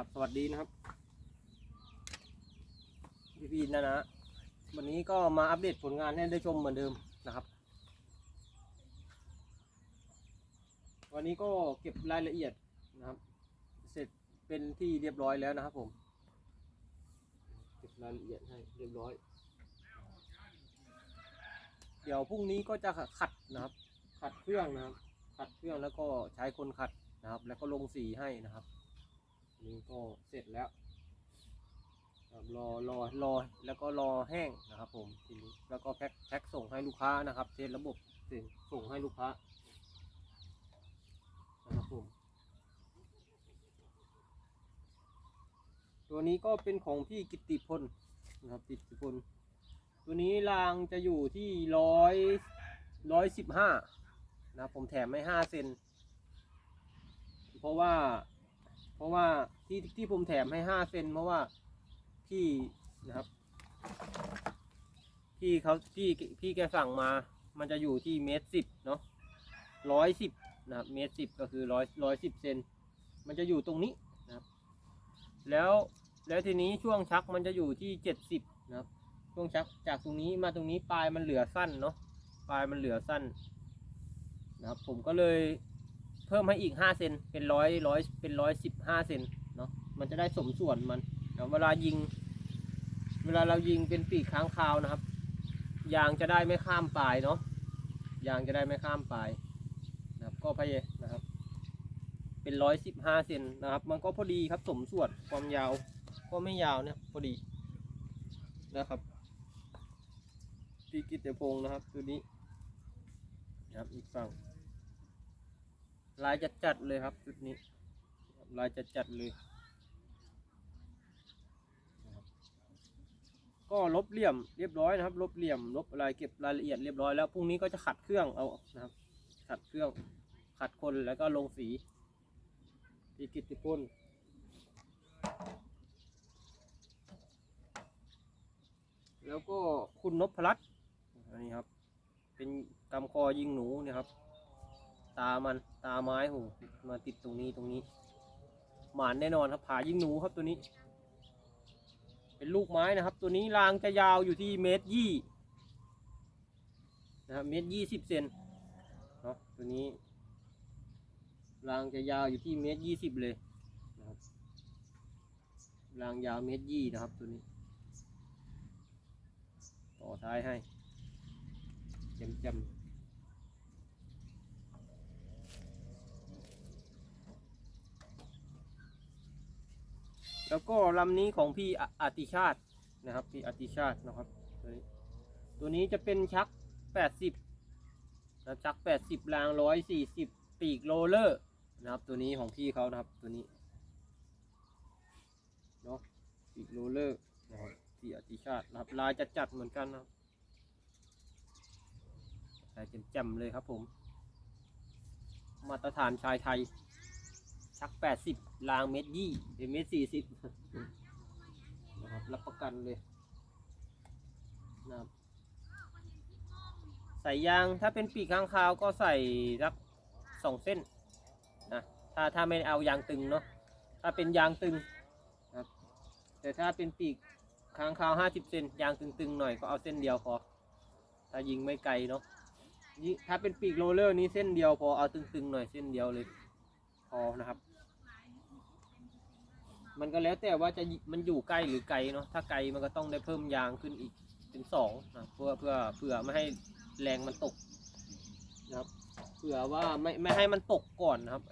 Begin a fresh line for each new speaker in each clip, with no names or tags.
ครับสวัสดีนะครับพี่พีนะนะวันนี้ก็มาอัปเดตผลงานให้ได้ชมเหมือนเดิมนะครับ วันนี้ก็เก็บรายละเอียดนะครับ เสร็จเป็นที่เรียบร้อยแล้วนะครับผมเก็บรายละเอียดให้เรียบร้อย เดี๋ยวพรุ่งนี้ก็จะขัดนะครับ ขัดเครื่องนะครับ ขัดเครื่องแล้วก็ใช้คนขัดนะครับ แล้วก็ลงสีให้นะครับ นี่ก็เสร็จแล้วครับรอรอรอแล้วก็รอแห้งนะครับผมทีนี้แล้วก็แพ็คแพ็คส่งให้ลูกค้านะครับเทสระบบส่งให้ลูกค้านะครับผมตัวนี้ก็เป็นของพี่กิติพลนะครับกิติพลตัวนี้รางจะอยู่ที่ร้อยร้อยสิบห้านะครับผมแถมไม่ห้าเซนเพราะว่า เพราะว่าที่ที่ผมแถมให้ห้าเซนเพราะว่าพี่นะครับพี่เขาพี่พี่แกสั่งมา มันจะอยู่ที่เมตรสิบเนาะร้อยสิบนะครับเมตรสิบก็คือร้อยร้อยสิบเซนมันจะอยู่ตรงนี้นะครับ แล้วแล้วทีนี้ช่วงชักมันจะอยู่ที่เจ็ดสิบนะครับ ช่วงชักจากตรงนี้มาตรงนี้ปลายมันเหลือสั้นเนาะปลายมันเหลือสั้นนะครับผมก็เลย เพิ่มให้อีกห้าเซนเป็นร้อยร้อยเป็นร้อยสิบห้าเซนเนาะมันจะได้สมส่วนมันนะเวลายิง เวลาเรายิงเป็นปีกค้างคาวนะครับ ยางจะได้ไม่ข้ามปลายเนาะยางจะได้ไม่ข้ามปลายนะครับ ก็พยายนะครับ เป็นร้อยสิบห้าเซนนะครับ มันก็พอดีครับสมส่วนความยาวก็ไม่ยาวเนี่ยพอดีนะครับพี่กิตติพงศ์นะครับ ตัวนี้นะครับอีกฝั่ง ลายจัดจัดเลยครับชุดนี้ ลายจัดจัดเลย ก็ลบเหลี่ยมเรียบร้อยนะครับ ลบเหลี่ยม ลบอะไรเก็บรายละเอียดเรียบร้อยแล้วพรุ่งนี้ก็จะขัดเครื่องเอานะครับ ขัดเครื่อง ขัดคนแล้วก็ลงสีที่กิตติพลแล้วก็คุณนพรัตน์อันนี้ครับ เป็นกำคอยิงหนูนี่ครับ ตามันตาไม้โหมาติดตรงนี้ตรงนี้ หมานแน่นอนครับผายิ่งหนูครับตัวนี้ เป็นลูกไม้นะครับ ตัวนี้รางจะยาวอยู่ที่เมตรยี่นะครับเมตรยี่สิบเซนเนาะตัวนี้รางจะยาวอยู่ที่เมตรยี่สิบเลยนะครับรางยาวเมตรยี่นะครับตัวนี้ ต่อท้ายให้เจ็ม แล้วก็ลำนี้ของพี่อาติชาตินะครับ พี่อาติชาตินะครับตัวนี้ตัวนี้จะเป็นชัก 80นะชัก 80ราง 140 ปีกโรเลอร์นะครับ ตัวนี้ของพี่เขานะครับตัวนี้เนาะปีกโรเลอร์นะครับพี่อาติชาตินะครับลายจัดจัดๆเหมือนกันนะครับลายแจ่มๆเลยครับผม มาตรฐานชายไทย ชักแปดสิบรางเม็ดยี่เเม็ดสี่สิบนะครับรับประกันเลยนะครับใส่ยางถ้าเป็นปีกข้างคาวก็ใส่สักสองเส้นนะถ้าถ้าไม่เอายางตึงเนาะถ้าเป็นยางตึงนะแต่ถ้าเป็นปีกค้างคาวห้าสิบเซนยางตึงๆหน่อยก็เอาเส้นเดียวพอถ้ายิงไม่ไกลเนาะถ้าเป็นปีกโรลเลอร์นี้เส้นเดียวพอเอาตึงๆหน่อยเส้นเดียวเลยพอนะครับ มันก็แล้วแต่ว่าจะมันอยู่ใกล้หรือไกลเนาะถ้าไกลมันก็ต้องได้เพิ่มยางขึ้นอีกเป็นสองนะเพื่อเพื่อเพื่อไม่ให้แรงมันตกนะครับเผื่อว่าไม่ไม่ให้มันตกก่อนนะครับ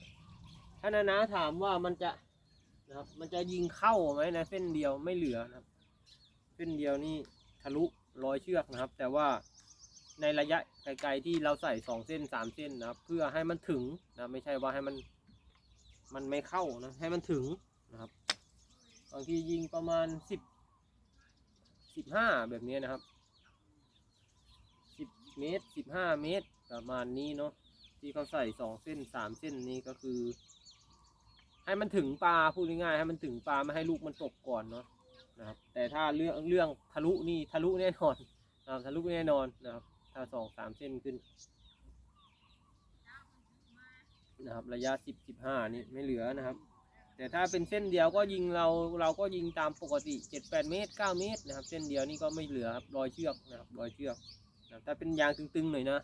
ถ้านานาถามว่ามันจะนะครับมันจะยิงเข้าไหมนะเส้นเดียวไม่เหลือนะครับ เส้นเดียวนี่ทะลุร้อยเชือกนะครับ แต่ว่าในระยะไกลๆที่เราใส่สองเส้นสามเส้นนะครับ เพื่อให้มันถึงนะไม่ใช่ว่าให้มันมันไม่เข้านะให้มันถึงนะครับางทียิงประมาณสิบสิบห้าแบบนี้นะครับสิบเมตรสิบห้าเมตรประมาณนี้เนาะที่เขาใส่สองเส้นสามเส้นนี้ก็คือ ให้มันถึงปลาพูดง่ายๆให้มันถึงปลาไม่ให้ลูกมันตกก่อนเนาะนะครับแต่ถ้าเรื่องเรื่องทะลุนี่ทะลุแน่นอนนะครับทะลุแน่นอนนะครับ ถ้าสองสามเส้นขึ้นนะครับ ระยะสิบสิบห้านี่ไม่เหลือนะครับ แต่ถ้าเป็นเส้นเดียวก็ยิงเราเราก็ยิงตามปกติเจ็ดแปดเมตรเก้าเมตรนะครับ เส้นเดียวนี่ก็ไม่เหลือครับรอยเชือกนะครับรอยเชือกนะถ้าเป็นยางตึงๆหน่อยนะ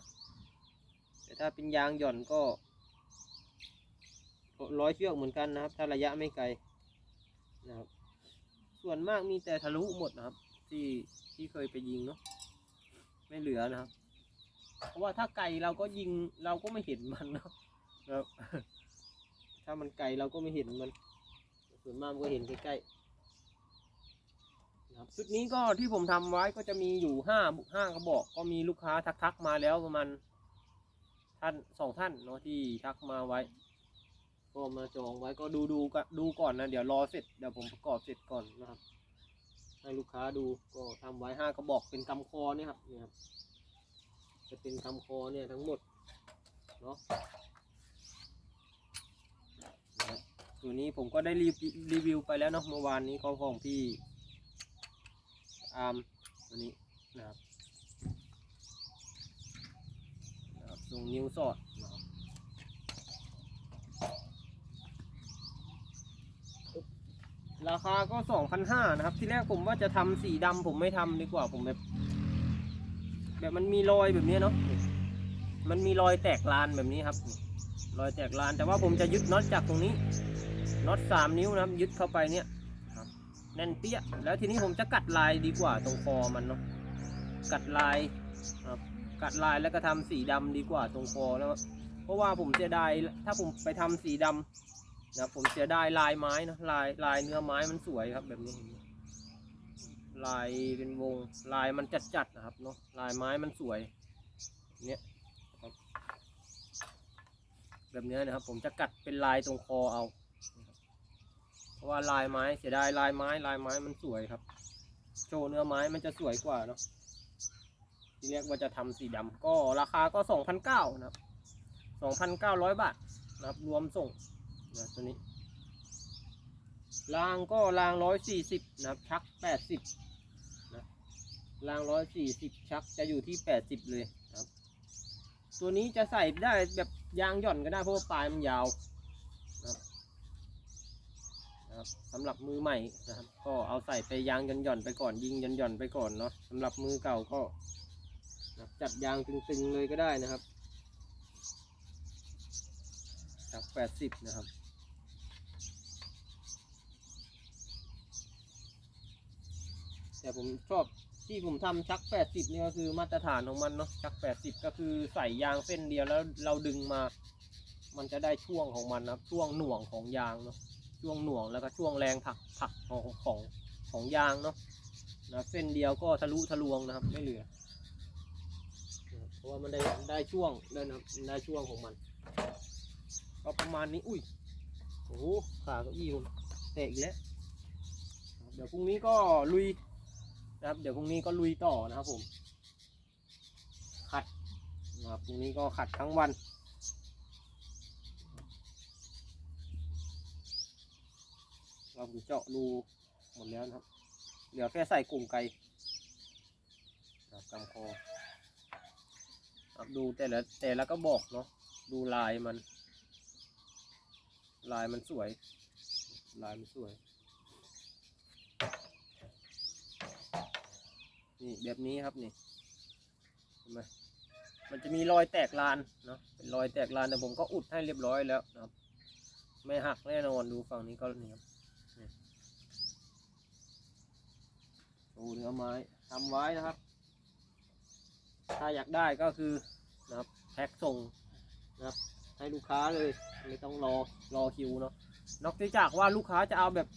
แต่ถ้าเป็นยางหย่อนก็ร้อยเชือกเหมือนกันนะครับ ถ้าระยะไม่ไกลนะครับ ส่วนมากมีแต่ทะลุหมดนะครับ ที่ที่เคยไปยิงเนาะไม่เหลือนะครับ เพราะว่าถ้าไกลเราก็ยิงเราก็ไม่เห็นมันเนาะนะครับ ถ้ามันไกลเราก็ไม่เห็นมัน ส่วนมากก็เห็นใกล้ๆนะครับชุดนี้ก็ที่ผมทำไว้ก็จะมีอยู่ห้าห้ากระบอก ก็มีลูกค้าทักๆมาแล้วประมาณท่านสองท่านเนาะที่ทักมาไว้ ก็มาจองไว้ก็ดูดูก็ดูก่อนนะเดี๋ยวรอเสร็จเดี๋ยวผมประกอบเสร็จก่อนนะครับ ให้ลูกค้าดูก็ทำไว้ห้ากระบอกเป็นกำคอเนี่ยครับเนี่ยครับจะเป็นกำคอเนี่ยทั้งหมดเนาะนะครับ ตัวนี้ผมก็ได้รีวิวรีวิวไปแล้วเนาะเมื่อวานนี้ก็ของพี่อาร์มตัวนี้นะครับนะครับทรงนิ้วสอดนะครับราคาก็สองพันห้านะครับ ที่แรกผมว่าจะทำสีดำผมไม่ทำดีกว่าผมแบบ แบบมันมีรอยแบบนี้เนาะมันมีรอยแตกลานแบบนี้ครับรอยแตกลานแต่ว่าผมจะยึดน็อตจากตรงนี้ น็อตสามนิ้วนะครับยึดเข้าไปเนี่ยครับแน่นเปี้ยแล้วทีนี้ผมจะกัดลายดีกว่าตรงคอมันเนาะกัดลายครับกัดลายแล้วก็ทำสีดำดีกว่าตรงคอแล้วเพราะว่าผมเสียดายถ้าผมไปทำสีดำนะครับผมเสียดายลายไม้นะลายลายเนื้อไม้มันสวยครับแบบนี้เห็นไหมลายเป็นวงลายมันจัดจัดๆนะครับเนาะลายไม้มันสวยเนี้ยครับแบบเนี้ยนะครับผมจะกัดเป็นลายตรงคอเอานะครับเพ ราะว่าลายไม้เสียดายลายไม้ลายไม้มันสวยครับ โชว์เนื้อไม้มันจะสวยกว่าเนาะทีแรกว่าจะทำสีดำก็ราคาก็สองพันเก้านะครับสองพันเก้าร้อยบาทนะครับ รวมส่งนะตัวนี้รางก็รางร้อยสี่สิบนะครับชักแปดสิบนะรางร้อยสี่สิบชักจะอยู่ที่แปดสิบเลยนะครับ ตัวนี้จะใส่ได้แบบยางหย่อนก็ได้เพราะว่าปลายมันยาว นะครับสำหรับมือใหม่นะครับ ก็เอาใส่ไปยางหย่อนหย่อนๆไปก่อนยิงหย่อนหย่อนๆไปก่อนเนาะสำหรับมือเก่าก็จับจัดยางตึงๆเลยก็ได้นะครับจากแปดสิบนะครับแต่ผมชอบที่ผมทำชักแปดสิบนี่ก็คือมาตรฐานของมันเนาะชักแปดสิบก็คือใส่ยางเส้นเดียวแล้วเราดึงมา มันจะได้ช่วงของมันนะช่วงหน่วงของยางเนาะ ช่วงหน่วงแล้วก็ช่วงแรงผักผักของของของยางเนาะนะเส้นเดียวก็ทะลุทะลวงนะครับไม่เหลือ เพราะว่ามันได้ได้ช่วงด้วยนะครับได้ช่วงของมันก็ประมาณนี้อุ้ยโอ้โหขาเก้าอี้ผมแตกอีกแล้วเดี๋ยวพรุ่งนี้ก็ลุยนะครับ เดี๋ยวพรุ่งนี้ก็ลุยต่อนะครับผมขัดนะครับพรุ่งนี้ก็ขัดทั้งวัน เราผมเจาะรูหมดแล้วนะครับ เหลือแค่ใส่กลุ่มไก่ครับกำคอครับดูแต่ละแต่ละก็บอกเนาะดูลายมัน ลายมันสวย ลายมันสวยนี่แบบนี้ครับนี่เห็นไหมมันจะมีรอยแตกลานเนาะเป็นรอยแตกลานแต่ผมก็อุดให้เรียบร้อยแล้วนะครับ ไม่หักแน่นอนดูฝั่งนี้ก็นี่ครับ ดูเนื้อไม้ทำไว้นะครับ ถ้าอยากได้ก็คือนะครับแพ็คส่งนะครับให้ลูกค้าเลยไม่ต้องรอรอคิวเนาะนอกจากว่าลูกค้าจะเอาแบบ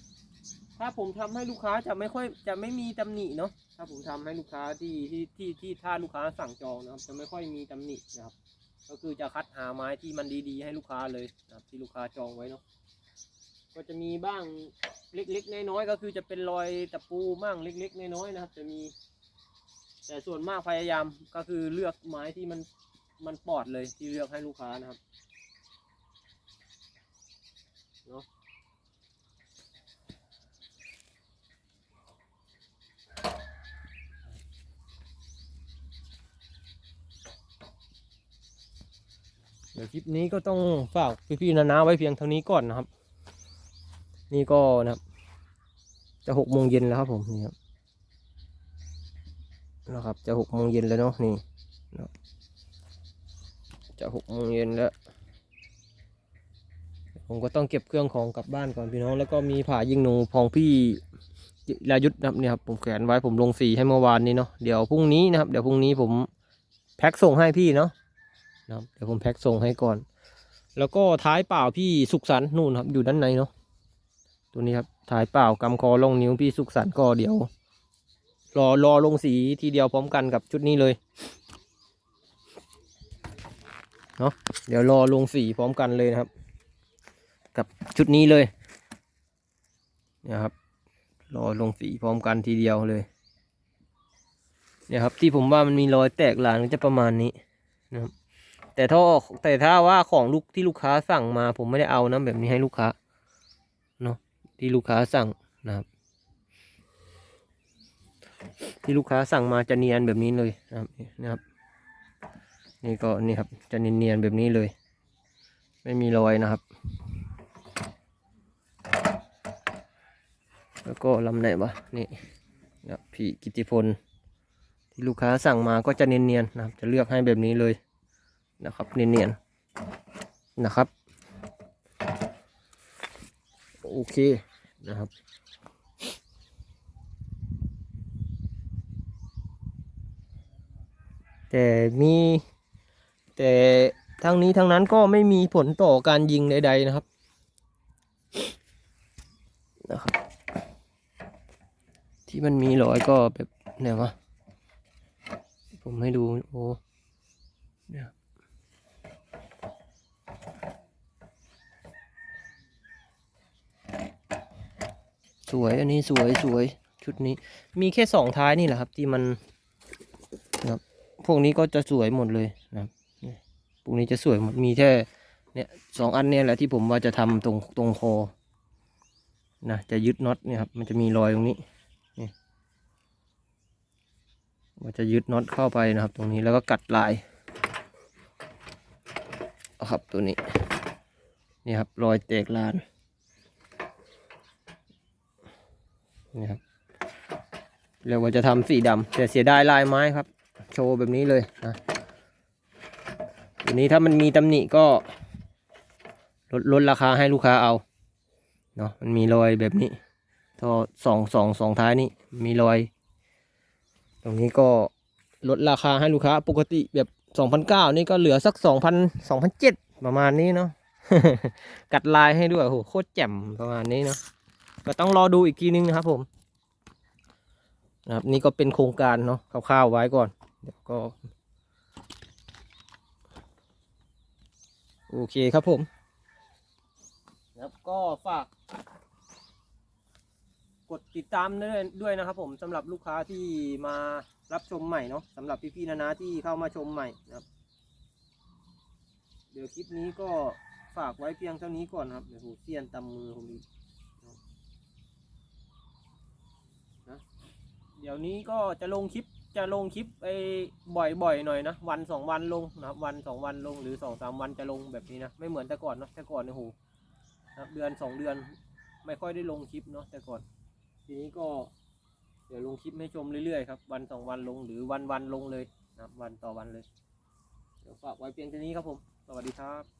ถ้าผมทำให้ลูกค้าจะไม่ค่อยจะไม่มีตำหนิเนาะถ้าผมทำให้ลูกค้าที่ที่ที่ที่ถ้าลูกค้าสั่งจองนะครับ จะไม่ค่อยมีตำหนินะครับ ก็คือจะคัดหาไม้ที่มันดีๆ ให้ลูกค้าเลยนะครับที่ลูกค้าจองไว้เนาะก็จะมีบ้าง เล็กๆ น้อยๆก็คือจะเป็นรอยตะปูบ้างเล็ก ๆ น้อยๆนะครับ จะมี แต่ส่วนมากพยายามก็คือเลือกไม้ที่มันมันปลอดเลยที่เลือกให้ลูกค้านะครับเนาะเดี๋ยวคลิปนี้ก็ต้องฝากพี่ๆนานาไว้เพียงเท่านี้ก่อนนะครับ นี่ก็นะครับ จะหกโมงเย็นแล้วครับผมนี่ครับนะครับ จะหกโมงเย็นแล้วเนาะนี่นะจะหกโมงเย็นแล้ว ผมก็ต้องเก็บเครื่องของกลับบ้านก่อนพี่น้อง แล้วก็มีผ่ายิงหนูพองพี่จิรายุทธนะครับเนี่ยครับผมแขวนไว้ผมลงสีให้เมื่อวานนี้เนาะเดี๋ยวพรุ่งนี้นะครับเดี๋ยวพรุ่งนี้ผมแพ็คส่งให้พี่เนาะนะครับเดี๋ยวผมแพ็คส่งให้ก่อน แล้วก็ท้ายเปล่าพี่สุขสันต์นู่นครับอยู่ด้านในเนาะ ตัวนี้ครับท้ายเปล่ากำคอลงนิ้วพี่สุขสันต์ก็เดี๋ยว รอรอลงสีทีเดียวพร้อมกันกับชุดนี้เลยเนาะเดี๋ยวรอลงสีพร้อมกันเลยนะครับ กับชุดนี้เลยเนี่ยครับรอลงสีพร้อมกันทีเดียวเลยเนี่ยครับที่ผมว่ามันมีรอยแตกหลานก็จะประมาณนี้นะครับแต่ถ้าแต่ถ้าว่าของลูกที่ลูกค้าสั่งมาผมไม่ได้เอานะแบบนี้ให้ลูกค้า ที่ลูกค้าสั่งนะครับที่ลูกค้าสั่งมาจะเนียนแบบนี้เลยนะครับนี่นะครับ นี่ก็นี่ครับจะเนียนๆแบบนี้เลย ไม่มีรอยนะครับ แล้วก็ลำไหนวะนี่นะพี่กิติพล ที่ลูกค้าสั่งมาก็จะเนียนๆนะครับ จะเลือกให้แบบนี้เลยนะครับ เนียนๆนะครับ โอเคนะครับ แต่มีแต่ทั้งนี้ทั้งนั้นก็ไม่มีผลต่อการยิงใด ๆนะครับนะครับ ที่มันมีรอยก็แบบไหนวะผมให้ดูโอ้เนี่ย สวยอันนี้สวยสวยชุดนี้ มีแค่สองท้ายนี่แหละครับ ที่มันนะครับพวกนี้ก็จะสวยหมดเลยนะครับพวกนี้จะสวยหมดมีแค่เนี่ยสองอันเนี่ยแหละที่ผมว่าจะทำตรงตรงคอนะจะยึดน็อตเนี่ยครับมันจะมีรอยตรงนี้ว่าจะยึดน็อตเข้าไปนะครับ ตรงนี้แล้วก็กัดลายครับตัวนี้นี่ครับรอยแตกลาน นี่ครับเรียกว่าจะทำสีดำแต่เสียดายลายไม้ครับ โชว์แบบนี้เลยนะตัวนี้ถ้ามันมีตำหนิก็ลดลดราคาให้ลูกค้าเอาเนาะมันมีรอยแบบนี้ท่อสองสองสองท้ายนี่มีรอย ตรงนี้ก็ลดราคาให้ลูกค้าปกติแบบสองพันเก้านี่ก็เหลือสักสองพันสองพันเจ็ดประมาณนี้เนาะกัดลายให้ด้วยโหโคตรแจ่มประมาณนี้เนาะ ก็ต้องรอดูอีกทีนึงนะครับผมนะครับนี่ก็เป็นโครงการเนาะคร่าวๆไว้ก่อนเดี๋ยวก็โอเคครับผมครับก็ฝาก กดติดตามด้วยด้วยนะครับผมสำหรับลูกค้าที่มารับชมใหม่เนาะสำหรับพี่ๆนานาที่เข้ามาชมใหม่นะครับ เดี๋ยวคลิปนี้ก็ฝากไว้เพียงเท่านี้ก่อนครับเดี๋ยวผมเสียนตำมือผมอีกนะเดี๋ยวนี้ก็จะลงคลิปจะลงคลิปไปบ่อยๆหน่อยนะวันสองวันลงนะครับวันสองวันลงหรือสองสามวันจะลงแบบนี้นะไม่เหมือนแต่ก่อนเนาะแต่ก่อนเนี่ยโหนะเดือนสองเดือนไม่ค่อยได้ลงคลิปเนาะแต่ก่อน ทีนี้ก็เดี๋ยวลงคลิปให้ชมเรื่อยๆครับวันสองวันลงหรือวันวันลงเลยนะวันต่อวันเลย เดี๋ยวฝากไว้เพียงเท่านี้ครับผม สวัสดีครับ